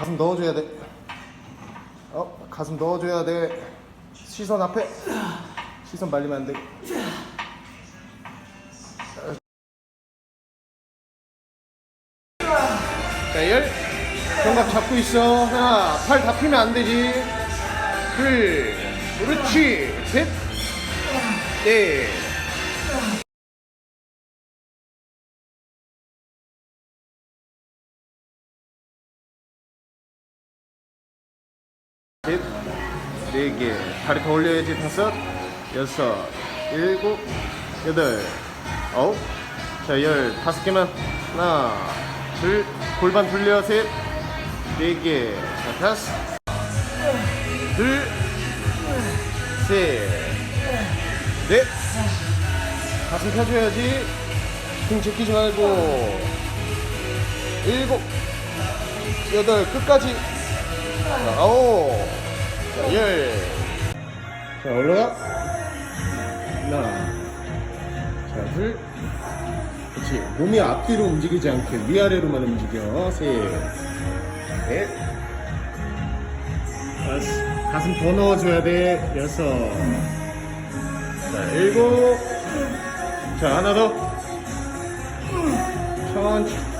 가슴 넣어줘야 돼. 어, 가슴 넣어줘야 돼. 시선 앞에. 시선 말리면 안 돼. 자, 열. 정각 잡고 있어. 하나, 팔 다 피면 안 되지. 둘, 그렇지. 셋, 넷. 네 개. 다리 더 올려야지. 다섯, 여섯, 일곱, 여덟, 아홉. 자, 열 다섯 개만. 하나, 둘, 골반 돌려. 셋, 네 개. 자, 다섯, 둘, 셋, 넷. 가슴 펴줘야지. 등 제끼지 말고. 일곱, 여덟, 끝까지. 자, 아홉, 자, 올라가. 하나, 자, 둘. 그렇지. 몸이 앞뒤로 움직이지 않게 위아래로만 움직여. 셋, 넷, 다섯. 가슴 더 넣어줘야 돼. 여섯. 자, 일곱. 자, 하나 더. 천천히.